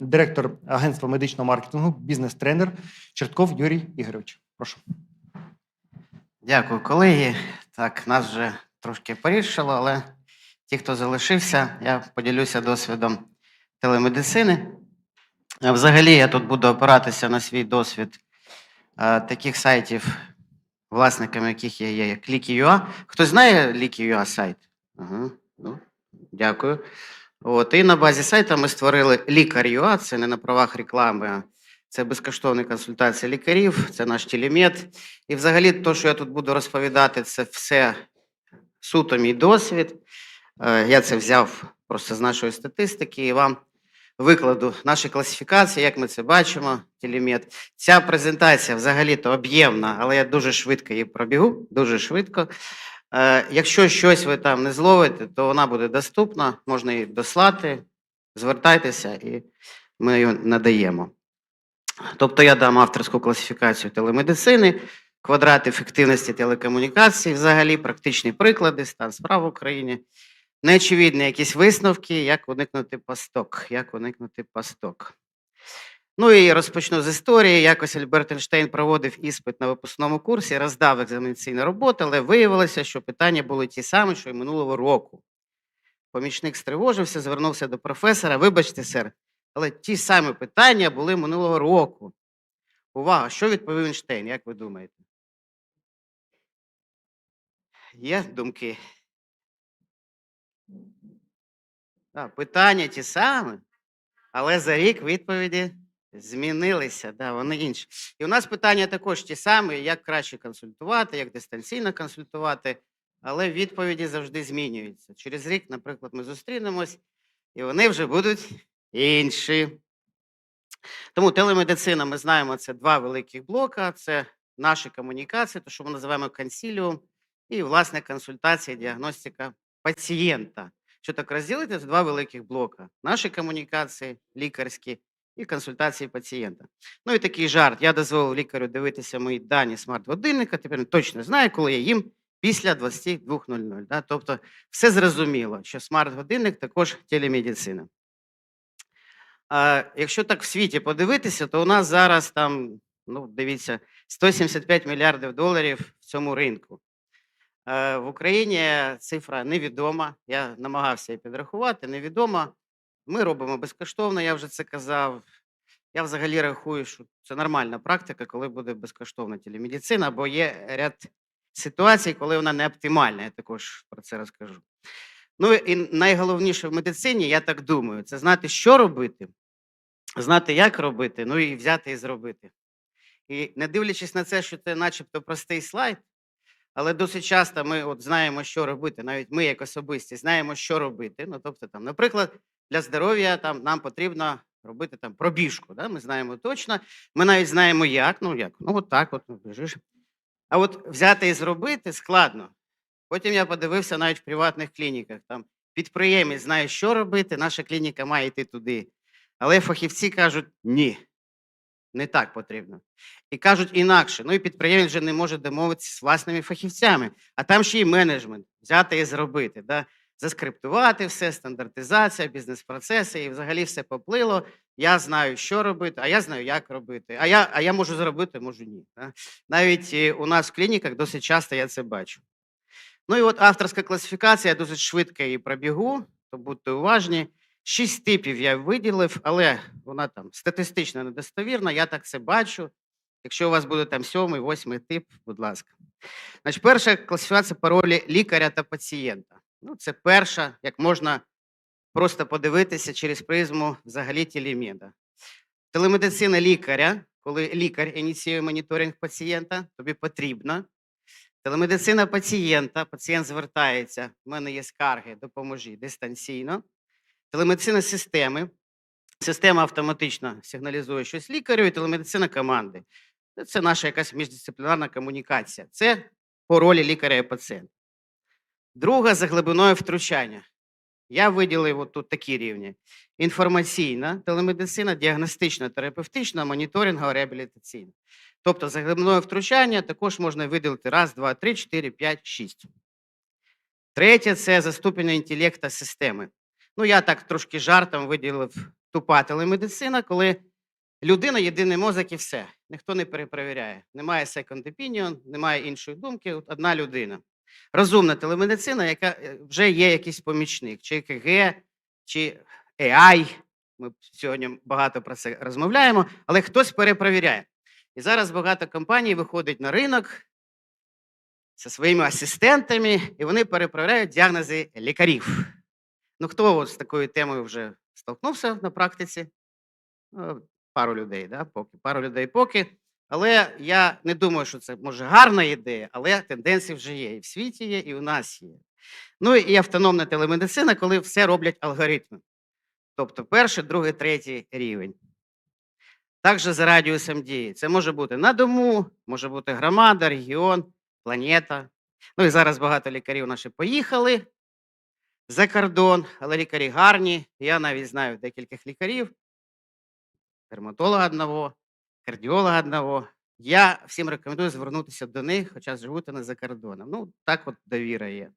директор агентства медичного маркетингу, бізнес-тренер Чертков Юрій Ігорович. Прошу. Дякую, колеги. Так, нас вже трошки порішило, але ті, хто залишився, я поділюся досвідом телемедицини. Взагалі, я тут буду опиратися на свій досвід таких сайтів, власниками яких я є, як Liki.ua. Хтось знає Liki.ua сайт? Ага, ну, дякую. От, і на базі сайта ми створили Лікар.ua, це не на правах реклами, це безкоштовні консультації лікарів, це наш телемет. І взагалі, то, що я тут буду розповідати, це все суто мій досвід. Е, Я це взяв просто з нашої статистики і вам викладу наші класифікації, як ми це бачимо, телемет. Ця презентація взагалі-то об'ємна, але я дуже швидко її пробігу, дуже швидко. Е, Якщо щось ви там не зловите, то вона буде доступна, можна її дослати, звертайтеся і ми її надаємо. Тобто я дам авторську класифікацію телемедицини, квадрат ефективності телекомунікацій, взагалі практичні приклади, стан справ в Україні, неочевидні якісь висновки, як уникнути пасток, як уникнути пасток. Ну і розпочну з історії. Якось Альберт Ейнштейн проводив іспит на випускному курсі, роздав екзаменаційну роботу, але виявилося, що питання були ті самі, що й минулого року. Помічник стривожився, звернувся до професора. Вибачте, сер, але ті самі питання були минулого року. Увага, що відповів Ейнштейн, як ви думаєте? Є думки? Так, питання ті самі, але за рік відповіді змінилися, да, вони інші. І у нас питання також ті самі, як краще консультувати, як дистанційно консультувати, але відповіді завжди змінюються. Через рік, наприклад, ми зустрінемось, і вони вже будуть інші. Тому телемедицина, ми знаємо, це два великих блока: це наші комунікації, то що ми називаємо консіліум, і власне консультація, діагностика пацієнта. Що так розділити? Це два великих блока: наші комунікації, лікарські і консультації пацієнта. Ну і такий жарт. Я дозволив лікарю дивитися мої дані смарт-годинника. Тепер він точно знає, коли я їм після 22.00. Да? Тобто, все зрозуміло, що смарт-годинник також телемедицина. А якщо так в світі подивитися, то у нас зараз там, ну, дивіться, 175 мільярдів доларів в цьому ринку. Е, В Україні цифра невідома. Я намагався її підрахувати, невідома. Ми робимо безкоштовно, я вже це казав. Я взагалі рахую, що це нормальна практика, коли буде безкоштовна телемедицина, бо є ряд ситуацій, коли вона не оптимальна. Я також про це розкажу. Ну і найголовніше в медицині, я так думаю, це знати, що робити, знати, як робити, ну і взяти і зробити. І не дивлячись на це, що це начебто простий слайд, але досить часто ми от знаємо, що робити. Навіть ми, як особисті, знаємо, що робити. Ну, тобто, там, наприклад, для здоров'я там, нам потрібно робити там пробіжку. Да? Ми знаємо точно. Ми навіть знаємо, як. Ну, як? Ну, от так, от ну, біжиш. А от взяти і зробити складно. Потім я подивився навіть в приватних клініках. Там підприємець знає, що робити, наша клініка має йти туди. Але фахівці кажуть, ні, не так потрібно. І кажуть інакше. Ну і підприємець вже не може домовитися з власними фахівцями, а там ще й менеджмент взяти і зробити. Да? Заскриптувати все, стандартизація, бізнес-процеси, і взагалі все поплило. Я знаю, що робити, а я знаю, як робити. А я, а я можу зробити, можу ні. Навіть е, у нас в клініках досить часто я це бачу. Ну і от авторська класифікація, я досить швидко її пробігу, то будьте уважні. Шість типів я виділив, але вона там статистично недостовірна, я так це бачу. Якщо у вас буде там сьомий, восьмий тип, будь ласка. Значить, перша класифікація по ролі лікаря та пацієнта. Ну, це перша, як можна просто подивитися через призму взагалі телемеда. Телемедицина лікаря, коли лікар ініціює моніторинг пацієнта, тобі потрібно. Телемедицина пацієнта, пацієнт звертається, в мене є скарги, допоможіть дистанційно. Телемедицина системи. Система автоматично сигналізує щось лікарю, і телемедицина команди. Це наша якась міждисциплінарна комунікація. Це по ролі лікаря і пацієнта. Друга за глибиною втручання. Я виділив тут такі рівні: інформаційна телемедицина, діагностична, терапевтична, моніторингова, реабілітаційна. Тобто за глибиною втручання також можна виділити раз, два, три, чотири, п'ять, шість. Третє це за ступенем інтелекту системи. Ну, я так трошки жартом виділив тупа телемедицина, коли людина єдиний мозок і все. Ніхто не перепровіряє. Немає second opinion, немає іншої думки. Одна людина. Розумна телемедицина, яка е, вже є якийсь помічник, чи ЕКГ, чи AI. Ми сьогодні багато про це розмовляємо, але хтось перепровіряє. І зараз багато компаній виходить на ринок зі своїми асистентами, і вони перепровіряють діагнози лікарів. Ну, хто з такою темою вже столкнувся на практиці? Ну, Пару людей, да? поки. Пару людей поки. Але я не думаю, що це може гарна ідея, але тенденції вже є. І в світі є, і у нас є. Ну і автономна телемедицина, коли все роблять алгоритми. Тобто перший, другий, третій рівень. Також за радіусом дії. Це може бути на дому, може бути громада, регіон, планета. Ну і зараз багато лікарів наші поїхали за кордон, але лікарі гарні. Я навіть знаю декількох лікарів, дерматолога одного, кардіолога одного. Я всім рекомендую звернутися до них, хоча живуть вони за кордоном. Ну, так от довіра є.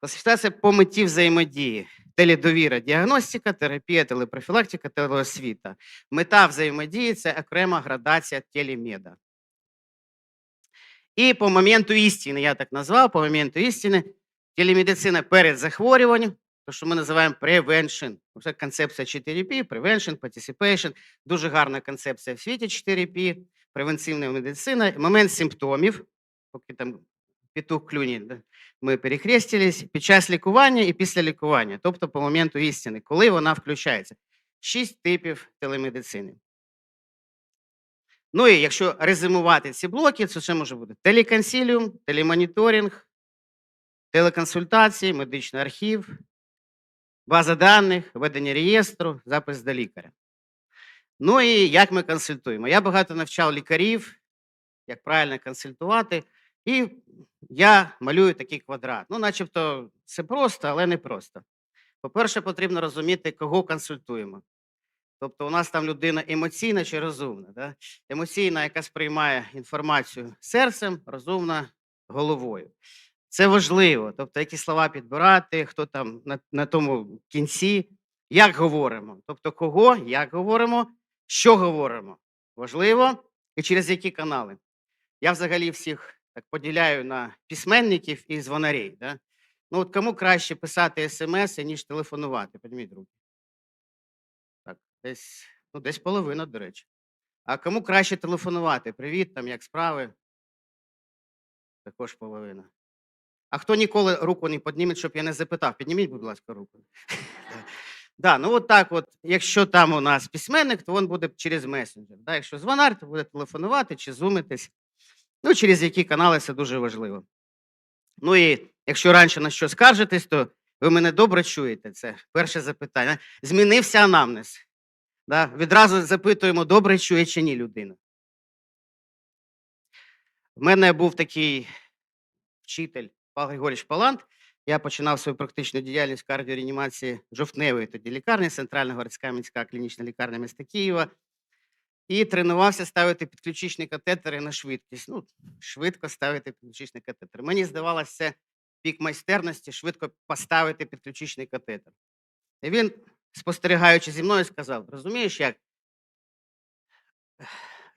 Класифікація по меті взаємодії. Теледовіра, діагностика, терапія, телепрофілактика, телеосвіта. Мета взаємодії це окрема градація телемеда. І по моменту істини, я так назвав, по моменту істини, телемедицина перед захворюванням, то, що ми називаємо prevention. Це концепція 4P, prevention, participation. Дуже гарна концепція в світі 4P, превенцивна медицина. Момент симптомів, поки там петух клюні, ми перехрестились, під час лікування і після лікування, тобто по моменту істини, коли вона включається. Шість типів телемедицини. Ну і якщо резюмувати ці блоки, це ще може бути телеконсиліум, телемоніторинг, телеконсультації, медичний архів, база даних, ведення реєстру, запис до лікаря. Ну і як ми консультуємо? Я багато навчав лікарів, як правильно консультувати, і я малюю такий квадрат. Ну, начебто, це просто, але не просто. По-перше, потрібно розуміти, кого консультуємо. Тобто, у нас там людина емоційна чи розумна. Да? Емоційна, яка сприймає інформацію серцем, розумна головою. Це важливо. Тобто, які слова підбирати, хто там на, на тому кінці, як говоримо. Тобто, кого, як говоримо, що говоримо. Важливо і через які канали. Я взагалі всіх так поділяю на письменників і дзвонарей. Да? Ну, от кому краще писати смс, ніж телефонувати? Підніміть руки. Так, десь, ну, десь половина, до речі. А кому краще телефонувати? Привіт, там як справи? Також половина. А хто ніколи руку не підніме, щоб я не запитав? Підніміть, будь ласка, руку. Да, ну от так от, якщо там у нас письменник, то він буде через месенджер. Да? Якщо дзвонар, то буде телефонувати чи зумитись. Ну, через які канали це дуже важливо. Ну і якщо раніше на що скаржитесь, то ви мене добре чуєте. Це перше запитання. Змінився анамнез. Да? Відразу запитуємо, добре чує чи ні людина. У мене був такий вчитель Павло Григорійович Палант. Я починав свою практичну діяльність в кардіореанімації жовтневої тоді лікарні, Центральна городська міська клінічна лікарня міста Києва. І тренувався ставити підключичні катетери на швидкість. Ну, швидко ставити підключичний катетер. Мені здавалося, це пік майстерності, швидко поставити підключичний катетер. І він, спостерігаючи зі мною, сказав: розумієш, як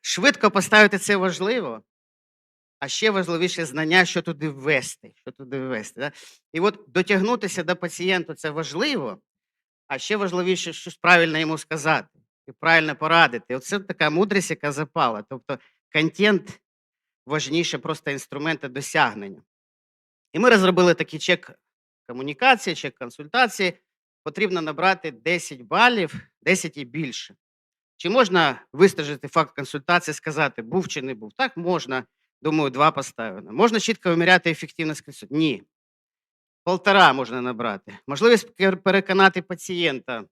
швидко поставити це важливо, а ще важливіше знання, що туди ввести. Що туди ввести да? І от дотягнутися до пацієнта це важливо, а ще важливіше щось правильно йому сказати і правильно порадити. Оце така мудрість, яка запала. Тобто контент важніше просто інструмента досягнення. І ми розробили такий чек комунікації, чек консультації. Потрібно набрати 10 балів, 10 і більше. Чи можна вистежити факт консультації, сказати, був чи не був? Так, можна. Думаю, два поставлено. Можна чітко виміряти ефективність консультації? Ні. Полтора можна набрати. Можливість переконати пацієнта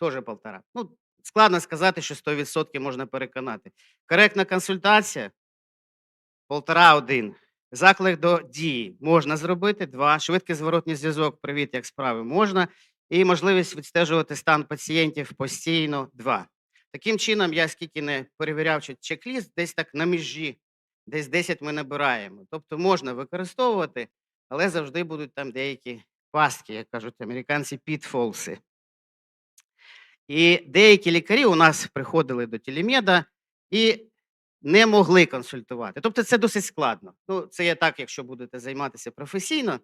теж полтора. Ну, складно сказати, що 100% можна переконати. Коректна консультація полтора один. Заклик до дії можна зробити. Два. Швидкий зворотній зв'язок. Привіт, як справи можна. І можливість відстежувати стан пацієнтів постійно. Два. Таким чином, я скільки не перевіряв чи- чек-ліст, десь так на межі, десь 10 ми набираємо. Тобто можна використовувати, але завжди будуть там деякі пастки, як кажуть американці, підфолси. І деякі лікарі у нас приходили до телемеда і не могли консультувати. Тобто це досить складно. Ну, це я так, якщо будете займатися професійно.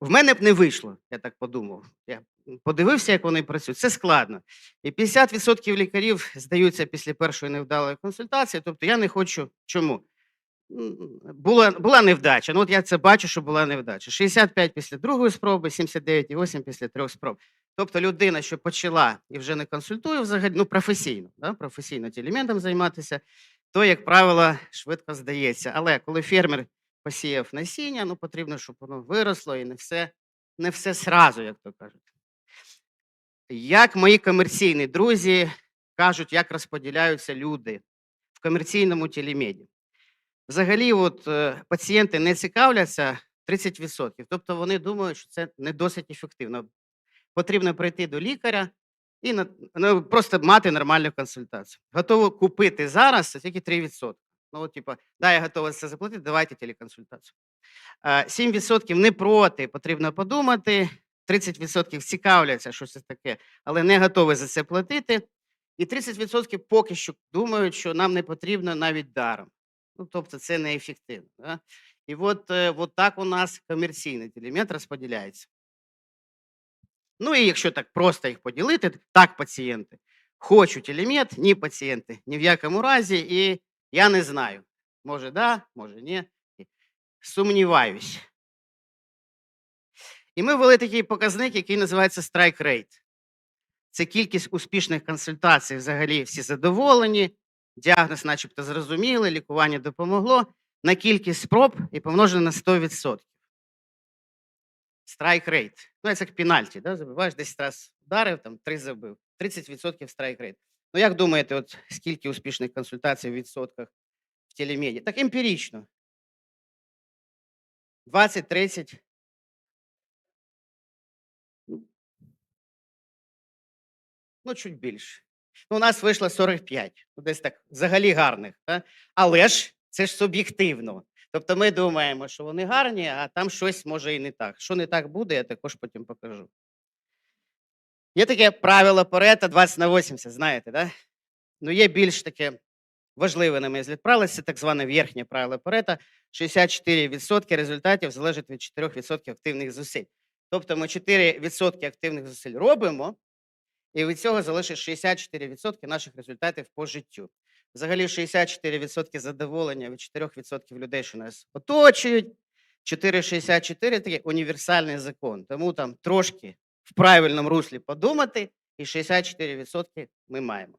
В мене б не вийшло, я так подумав. Я подивився, як вони працюють. Це складно. І 50% лікарів здаються після першої невдалої консультації. Тобто я не хочу. Чому? Була, була невдача. Ну, от я це бачу, що була невдача. 65 після другої спроби, 79,8 після трьох спроб. Тобто людина, що почала і вже не консультує взагалі, ну професійно, да? професійно телементом займатися, то, як правило, швидко здається. Але коли фермер посіяв насіння, ну потрібно, щоб воно виросло і не все, не все сразу, як то кажуть. Як мої комерційні друзі кажуть, як розподіляються люди в комерційному телемеді. Взагалі, от, е, пацієнти не цікавляться 30%. Тобто вони думають, що це не досить ефективно. Потрібно прийти до лікаря і ну, просто мати нормальну консультацію. Готово купити зараз це тільки 3%. Ну, от, типа, да, я готова це заплатити, давайте телеконсультацію. Е, 7% не проти, потрібно подумати. 30% цікавляться, що це таке, але не готові за це платити. І 30% поки що думають, що нам не потрібно навіть даром. Ну, тобто це неефективно. Да? І от, е, от так у нас комерційний телемет розподіляється. Ну і якщо так просто їх поділити, так пацієнти хочуть телемет, ні пацієнти, ні в якому разі, і я не знаю. Може, да, може, ні. Сумніваюсь. І ми ввели такий показник, який називається strike rate. Це кількість успішних консультацій, взагалі всі задоволені, діагноз, начебто, зрозуміли, лікування допомогло на кількість спроб і помножено на 100%. Strike rate. Ну, це як пенальті, да? забиваєш 10 разів ударив, там 3 забив. 30% strike rate. Ну, як думаєте, от скільки успішних консультацій в відсотках в телемеді? Так емпірично. 20-30. Ну, чуть більше. Ну, у нас вийшло 45, ну, десь так взагалі гарних. Да? Але ж це ж суб'єктивно. Тобто ми думаємо, що вони гарні, а там щось може і не так. Що не так буде, я також потім покажу. Є таке правило Парета 20 на 80, знаєте, да? Ну, є більш таке важливе, на мій взгляд, правило, це так зване верхнє правило Парета. 64% результатів залежить від 4% активних зусиль. Тобто ми 4% активних зусиль робимо, і від цього залишить 64% наших результатів по життю. Взагалі 64% задоволення від 4% людей, що нас оточують. 4,64 такий універсальний закон. Тому там трошки в правильному руслі подумати, і 64% ми маємо.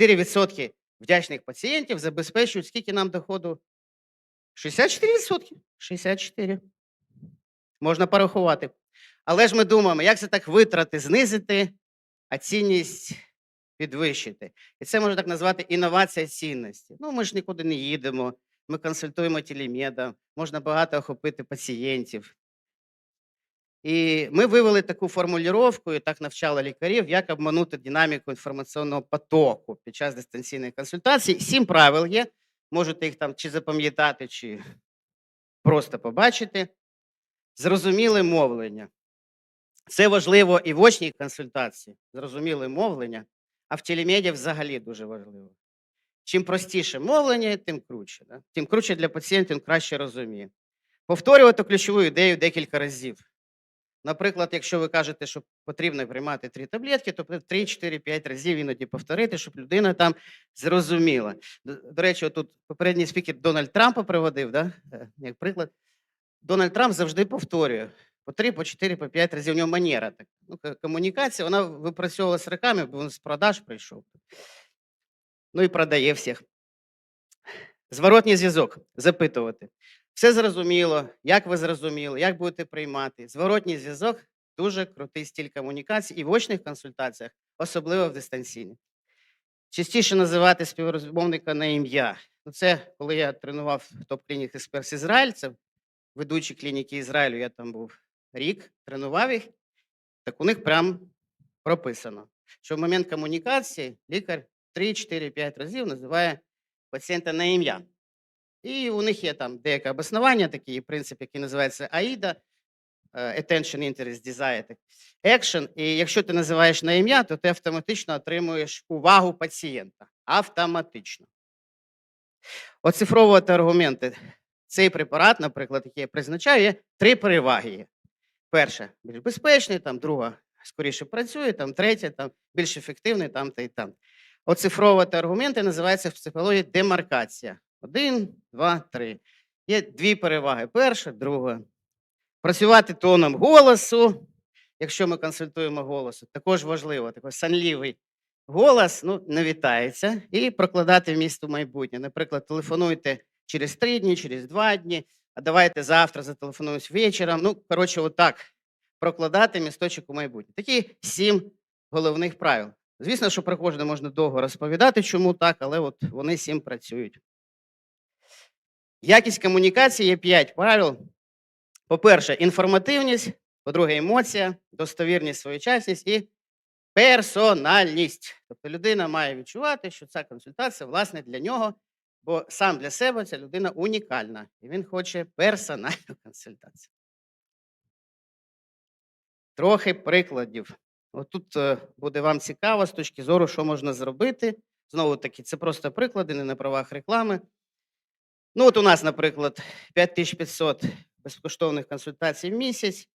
4% вдячних пацієнтів забезпечують скільки нам доходу? 64%. 64. Можна порахувати. Але ж ми думаємо, як це так витрати знизити, а цінність підвищити. І це можна так назвати інновація цінності. Ну, ми ж нікуди не їдемо, ми консультуємо телемеда, можна багато охопити пацієнтів. І ми вивели таку формулювання і так навчали лікарів, як обманути динаміку інформаційного потоку під час дистанційної консультації. Сім правил є. Можете їх там чи запам'ятати, чи просто побачити. Зрозуміле мовлення. Це важливо і в очній консультації, зрозуміле мовлення, а в телемеді взагалі дуже важливо. Чим простіше мовлення, тим круче. Да? Тим круче для пацієнта, він краще розуміє. Повторювати ключову ідею декілька разів. Наприклад, якщо ви кажете, що потрібно приймати три таблетки, то 3, 4, 5 разів іноді повторити, щоб людина там зрозуміла. До, до речі, тут попередній спікер Дональд Трампа приводив, да? е, як приклад. Дональд Трамп завжди повторює по 3, по 4, по 5 разів. У нього манера так. Ну, комунікація, вона випрацьовувалася роками, бо він з продаж прийшов. Ну і продає всіх. Зворотній зв'язок. Запитувати. Все зрозуміло, як ви зрозуміли, як будете приймати. Зворотній зв'язок дуже крутий стиль комунікації і в очних консультаціях, особливо в дистанційних. Частіше називати співрозмовника на ім'я. Ну, це коли я тренував топ-клінік Експерс Ізраїль, це ведучі клініки Ізраїлю, я там був рік, тренував їх. Так у них прям прописано, що в момент комунікації лікар 3, 4, 5 разів називає пацієнта на ім'я. І у них є там деяке обоснування, такий принцип, який називається АІДа. е, attention, interest, desire, action. І якщо ти називаєш на ім'я, то ти автоматично отримуєш увагу пацієнта. Автоматично. Оцифровувати аргументи. Цей препарат, наприклад, який я призначаю, є три переваги. Є. Перша більш безпечний, там друга скоріше працює, там третя, там більш ефективний, там та і там. Оцифровувати аргументи називається в психології демаркація. Один, два, три. Є дві переваги. Перша, друга. Працювати тоном голосу, якщо ми консультуємо голосу, також важливо, такий санлівий голос ну, не вітається, і прокладати вміст у майбутнє. Наприклад, телефонуйте через три дні, через два дні, а давайте завтра зателефонуюсь вечором. Ну, коротше, отак прокладати місточок у майбутнє. Такі сім головних правил. Звісно, що про кожне можна довго розповідати, чому так, але от вони сім працюють. Якість комунікації є п'ять правил. По-перше, інформативність, по-друге, емоція, достовірність, своєчасність і персональність. Тобто людина має відчувати, що ця консультація, власне, для нього, бо сам для себе ця людина унікальна, і він хоче персональну консультацію. Трохи прикладів. От тут е, буде вам цікаво з точки зору, що можна зробити. Знову таки, це просто приклади, не на правах реклами. Ну, от у нас, наприклад, 5500 безкоштовних консультацій в місяць.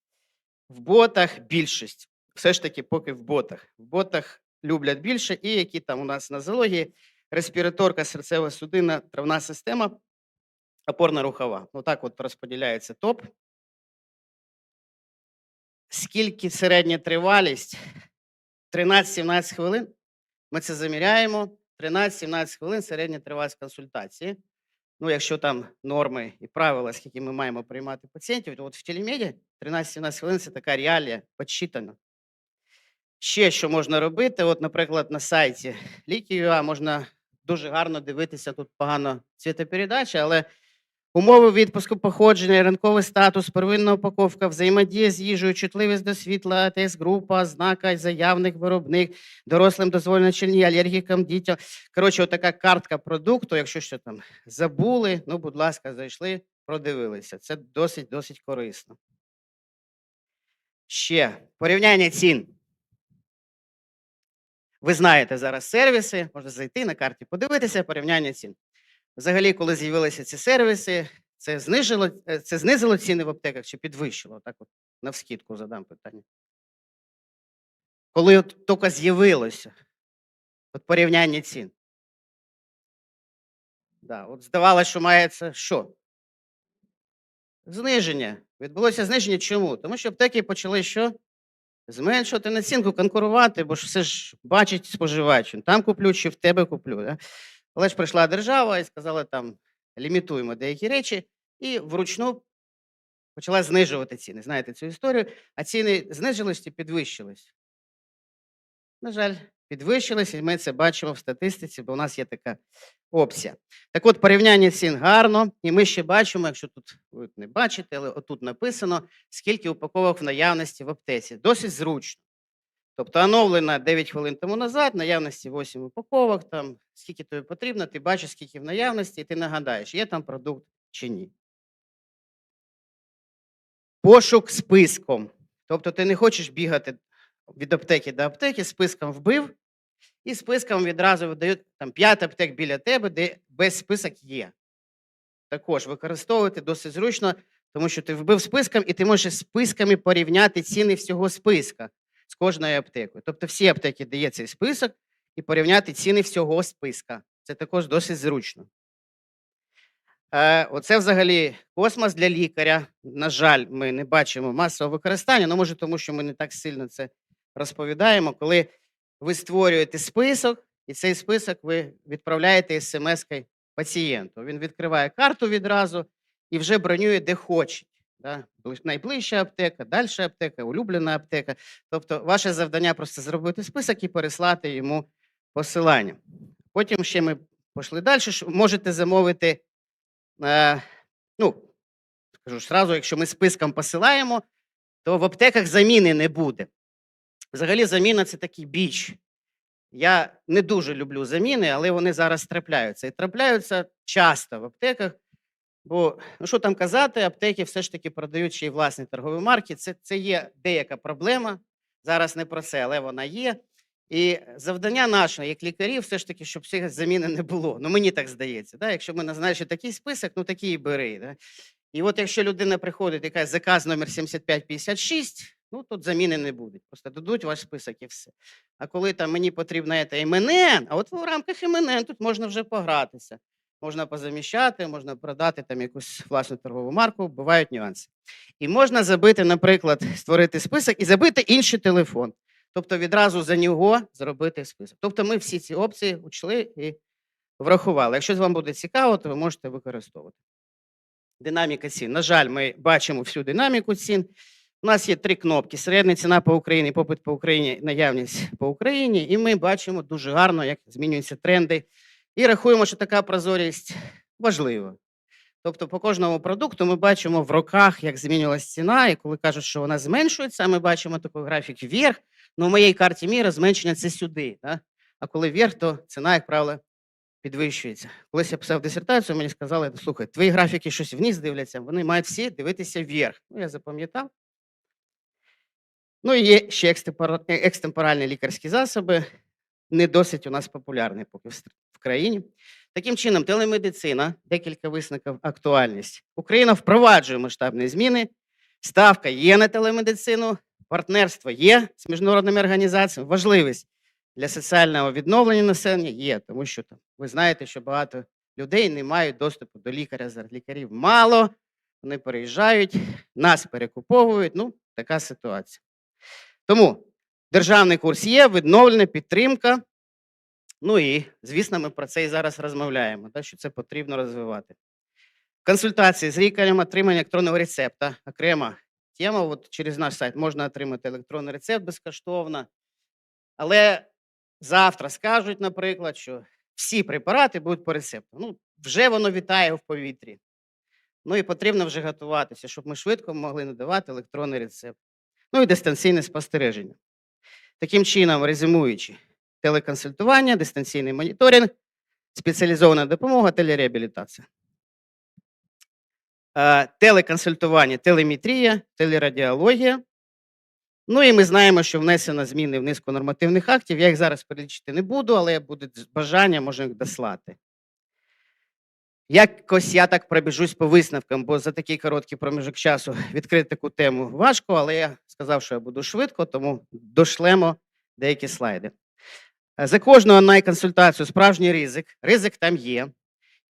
В ботах більшість. Все ж таки, поки в ботах. В ботах люблять більше, і які там у нас нозології, респіраторка, серцева судинна, травна система, опорна рухова. Ну так от розподіляється топ. Скільки середня тривалість? 13-17 хвилин. Ми це заміряємо. 13-17 хвилин середня тривалість консультації. Ну, якщо там норми і правила, скільки ми маємо приймати пацієнтів, то от в телемеді 13-17 хвилин це така реалія підсчитана. Ще що можна робити, от, наприклад, на сайті Ліки.ua можна дуже гарно дивитися, тут погано цвітопередача, але умови відпуску походження, ринковий статус, первинна упаковка, взаємодія з їжею, чутливість до світла, АТС-група, ознака, заявник, виробник, дорослим дозволено чи алергікам, дітям. Коротше, отака картка продукту, якщо що там забули, ну, будь ласка, зайшли, продивилися. Це досить, досить корисно. Ще порівняння цін. Ви знаєте зараз сервіси, можна зайти на карті, подивитися порівняння цін. Взагалі, коли з'явилися ці сервіси, це знизило, е, це знизило ціни в аптеках чи підвищило? Так от навскідку задам питання. Коли от тільки з'явилося от порівняння цін. Да, от здавалося, що мається що? Зниження. Відбулося зниження чому? Тому що аптеки почали що? Зменшувати націнку, конкурувати, бо ж все ж бачить споживач. Там куплю чи в тебе куплю. Да? Але ж прийшла держава і сказала, там лімітуємо деякі речі, і вручну почала знижувати ціни. Знаєте цю історію, а ціни знижились і підвищились. На жаль, підвищились, і ми це бачимо в статистиці, бо у нас є така опція. Так от, порівняння цін гарно, і ми ще бачимо, якщо тут ви не бачите, але отут написано, скільки упаковок в наявності в аптеці. Досить зручно. Тобто оновлена 9 хвилин тому назад, наявності 8 упаковок, там, скільки тобі потрібно, ти бачиш, скільки в наявності, і ти нагадаєш, є там продукт чи ні. Пошук списком. Тобто ти не хочеш бігати від аптеки до аптеки, списком вбив, і списком відразу видають там 5 аптек біля тебе, де без список є. Також використовувати досить зручно, тому що ти вбив списком, і ти можеш списками порівняти ціни всього списка з кожною аптекою. Тобто всі аптеки, де є цей список, і порівняти ціни всього списка. Це також досить зручно. Е, Оце взагалі космос для лікаря. На жаль, ми не бачимо масового використання, ну може, тому що ми не так сильно це розповідаємо. Коли ви створюєте список, і цей список ви відправляєте смс-кою пацієнту. Він відкриває карту відразу і вже бронює де хоче. Да? Найближча аптека, дальша аптека, улюблена аптека. Тобто, ваше завдання просто зробити список і переслати йому посилання. Потім ще ми пішли далі. Можете замовити, е, ну, скажу зразу, якщо ми списком посилаємо, то в аптеках заміни не буде. Взагалі, заміна це такий біч. Я не дуже люблю заміни, але вони зараз трапляються. І трапляються часто в аптеках. Бо, ну що там казати, аптеки все ж таки продають ще й власні торгові марки. Це, це є деяка проблема. Зараз не про це, але вона є. І завдання наше, як лікарів, все ж таки, щоб цих заміни не було. Ну, мені так здається. Да? Якщо ми назначили такий список, ну такий і бери. Да? І от якщо людина приходить, яка заказ номер 7556, ну тут заміни не буде. Просто дадуть ваш список і все. А коли там мені потрібно це МНН, а от в рамках МНН тут можна вже погратися. Можна позаміщати, можна продати там якусь власну торгову марку, бувають нюанси. І можна забити, наприклад, створити список і забити інший телефон. Тобто відразу за нього зробити список. Тобто ми всі ці опції учли і врахували. Якщо вам буде цікаво, то ви можете використовувати. Динаміка цін. На жаль, ми бачимо всю динаміку цін. У нас є три кнопки: середня ціна по Україні, попит по Україні, наявність по Україні. І ми бачимо дуже гарно, як змінюються тренди. І рахуємо, що така прозорість важлива. Тобто, по кожному продукту ми бачимо в роках, як змінювалася ціна, і коли кажуть, що вона зменшується, ми бачимо такий графік вверх. Ну, в моїй карті міра зменшення це сюди. Да? А коли вверх, то ціна, як правило, підвищується. Колись я писав дисертацію, мені сказали, слухай, твої графіки щось вниз дивляться, вони мають всі дивитися вверх. Ну, я запам'ятав. Ну і є ще екстемпоральні лікарські засоби. Не досить у нас популярні поки в країні. Таким чином, телемедицина, декілька висновків, актуальність. Україна впроваджує масштабні зміни. Ставка є на телемедицину, партнерство є з міжнародними організаціями. Важливість для соціального відновлення населення є, тому що там, ви знаєте, що багато людей не мають доступу до лікаря. Зараз лікарів мало, вони переїжджають, нас перекуповують. Ну, така ситуація. Тому державний курс є, відновлення, підтримка. Ну і, звісно, ми про це і зараз розмовляємо, так, що це потрібно розвивати. Консультації з лікарем, отримання електронного рецепта. Окрема тема. От через наш сайт можна отримати електронний рецепт безкоштовно. Але завтра скажуть, наприклад, що всі препарати будуть по рецепту. Ну, вже воно вітає в повітрі. Ну і потрібно вже готуватися, щоб ми швидко могли надавати електронний рецепт. Ну і дистанційне спостереження. Таким чином, резюмуючи, телеконсультування, дистанційний моніторинг, спеціалізована допомога, телереабілітація. Е, Телеконсультування, телеметрія, телерадіологія. Ну і ми знаємо, що внесено зміни в низку нормативних актів. Я їх зараз перелічити не буду, але буде бажання, можна їх дослати. Якось я так пробіжусь по висновкам, бо за такий короткий проміжок часу відкрити таку тему важко, але я сказав, що я буду швидко, тому дошлемо деякі слайди. Е, За кожну онлайн-консультацію справжній ризик. Ризик там є.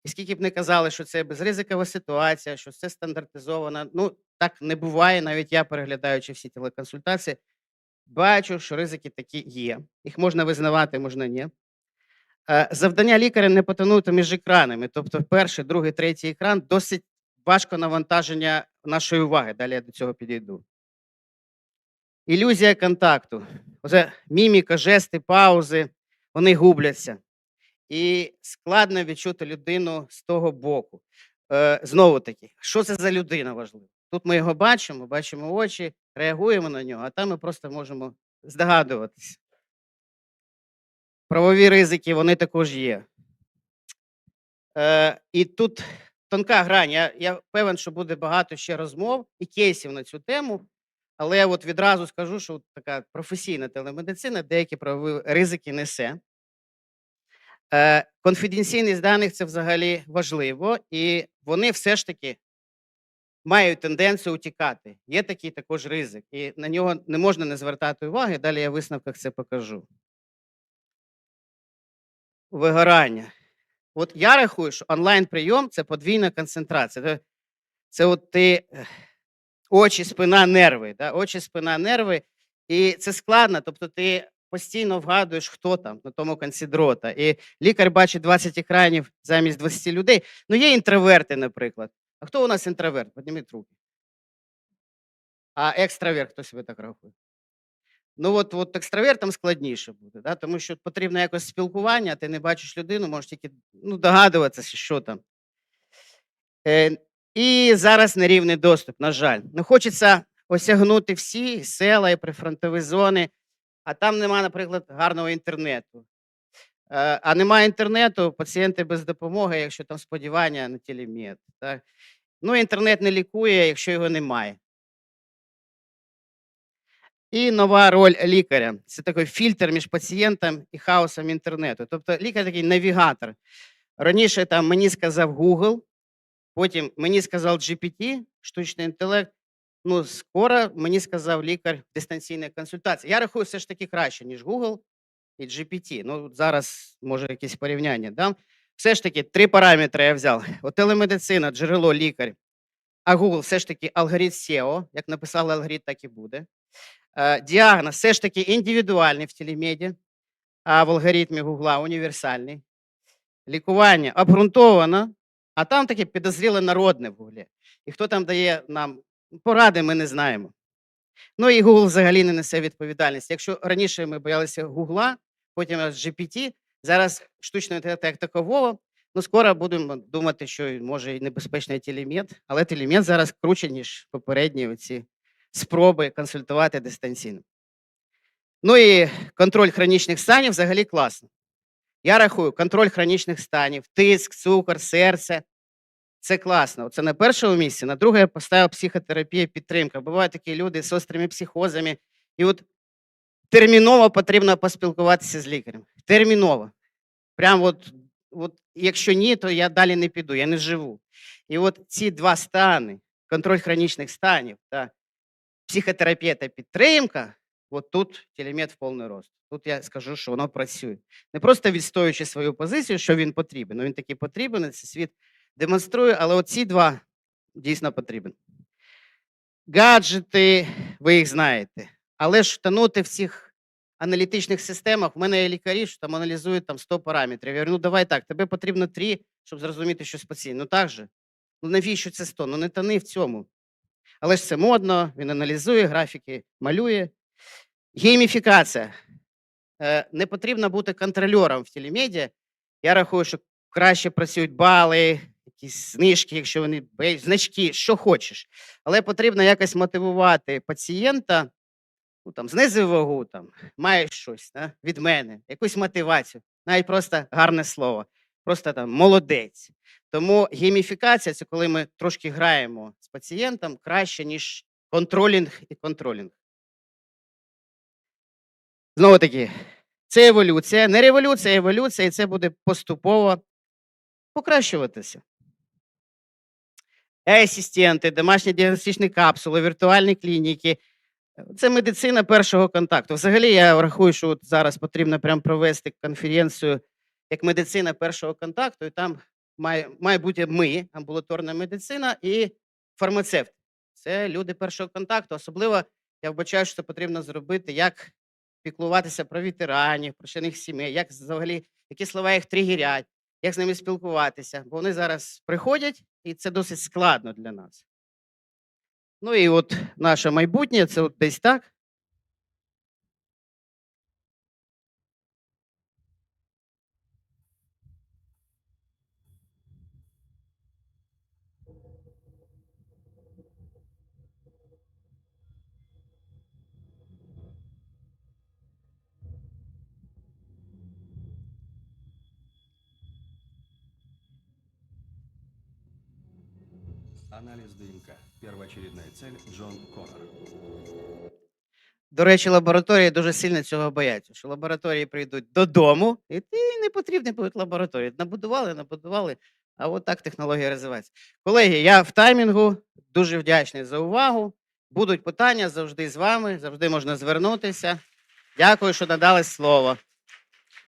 І скільки б не казали, що це безризикова ситуація, що це стандартизовано. Ну, так не буває. Навіть я, переглядаючи всі телеконсультації, бачу, що ризики такі є. Їх можна визнавати, можна ні. Е, Завдання лікаря не потонути між екранами. Тобто, перший, другий, третій екран досить важко навантаження нашої уваги. Далі я до цього підійду. Ілюзія контакту. Оце міміка, жести, паузи, вони губляться. І складно відчути людину з того боку. Е, знову таки, що це за людина важливо? Тут ми його бачимо, бачимо очі, реагуємо на нього, а там ми просто можемо здогадуватися. Правові ризики вони також є. Е, і тут тонка грань. Я, я певен, що буде багато ще розмов і кейсів на цю тему. Але от відразу скажу, що така професійна телемедицина деякі правові ризики несе. Е, конфіденційність даних це взагалі важливо, і вони все ж таки мають тенденцію утікати. Є такий також ризик, і на нього не можна не звертати уваги. Далі я в висновках це покажу. Вигорання. От я рахую, що онлайн-прийом це подвійна концентрація. Це, от ти очі, спина, нерви. Да? Очі, спина, нерви. І це складно. Тобто ти постійно вгадуєш, хто там на тому кінці дрота. І лікар бачить 20 екранів замість 20 людей. Ну, є інтроверти, наприклад. А хто у нас інтроверт? Підніміть руки. А екстраверт, хто себе так рахує? Ну, от, от екстравертам складніше буде, да? тому що потрібно якось спілкування, ти не бачиш людину, можеш тільки ну, догадуватися, що там. Е, і зараз нерівний доступ, на жаль. Ну, хочеться осягнути всі села і прифронтові зони, а там нема, наприклад, гарного інтернету. Е, А немає інтернету, пацієнти без допомоги, якщо там сподівання на телемет. Так? Ну, інтернет не лікує, якщо його немає. І нова роль лікаря це такий фільтр між пацієнтом і хаосом інтернету. Тобто лікар такий навігатор. Раніше там мені сказав Google, потім мені сказав GPT, штучний інтелект. Ну, скоро мені сказав лікар дистанційної консультації. Я рахую все ж таки краще, ніж Google і GPT. Ну, зараз може якесь порівняння дам. Все ж таки, три параметри я взяв: От телемедицина, джерело, лікар. А Google все ж таки алгоритм SEO, як написали алгоритм, так і буде. Е, Діагноз все ж таки індивідуальний в телемеді, а в алгоритмі Google універсальний. Лікування обґрунтовано, а там таке підозріле народне в Гуглі. І хто там дає нам поради, ми не знаємо. Ну і Google взагалі не несе відповідальність. Якщо раніше ми боялися Гугла, потім GPT, зараз штучного інтелекту як такового, ну скоро будемо думати, що може і небезпечний телемет, але телемет зараз круче, ніж попередні оці спроби консультувати дистанційно. Ну і контроль хронічних станів взагалі класно. Я рахую, контроль хронічних станів, тиск, цукор, серце. Це класно. Це на першому місці. На друге я поставив психотерапія, підтримка. Бувають такі люди з острими психозами. І от терміново потрібно поспілкуватися з лікарем. Терміново. Прям от, от якщо ні, то я далі не піду, я не живу. І от ці два стани, контроль хронічних станів та психотерапія та підтримка, от тут телемет в повний рост. Тут я скажу, що воно працює. Не просто відстоюючи свою позицію, що він потрібен. Ну він таки потрібен, і це світ демонструє, але оці два дійсно потрібен. Гаджети, ви їх знаєте. Але ж тонути в цих аналітичних системах, в мене є лікарі, що там аналізують там 100 параметрів. Я говорю, ну давай так, тебе потрібно 3, щоб зрозуміти щось пацієнт. Ну так же. Ну навіщо це 100? Ну не тони в цьому. Але ж це модно, він аналізує, графіки малює. Гейміфікація. Е, Не потрібно бути контрольором в телемеді. Я рахую, що краще працюють бали, якісь знижки, якщо вони значки, що хочеш. Але потрібно якось мотивувати пацієнта, ну там знизив вагу, там маєш щось да, від мене, якусь мотивацію, навіть просто гарне слово, просто там молодець. Тому гейміфікація це коли ми трошки граємо з пацієнтом краще, ніж контролінг і контролінг. Знову таки, це еволюція, не революція, а еволюція, і це буде поступово покращуватися. Е-асистенти, домашні діагностичні капсули, віртуальні клініки. Це медицина першого контакту. Взагалі, я рахую, що от зараз потрібно прям провести конференцію як медицина першого контакту, і там має, має бути ми, амбулаторна медицина і фармацевт. Це люди першого контакту. Особливо я вбачаю, що це потрібно зробити, як піклуватися про ветеранів, про членів сімей, як взагалі, які слова їх тригерять, як з ними спілкуватися. Бо вони зараз приходять, і це досить складно для нас. Ну і от наше майбутнє це от десь так. Анализ ДНК. Первоочередная цель Джон Коннор. До речі, лабораторії дуже сильно цього бояться, що лабораторії прийдуть додому, і ти не потрібні будуть лабораторії. Набудували, набудували, а от так технологія розвивається. Колеги, я в таймінгу дуже вдячний за увагу. Будуть питання завжди з вами, завжди можна звернутися. Дякую, що надали слово.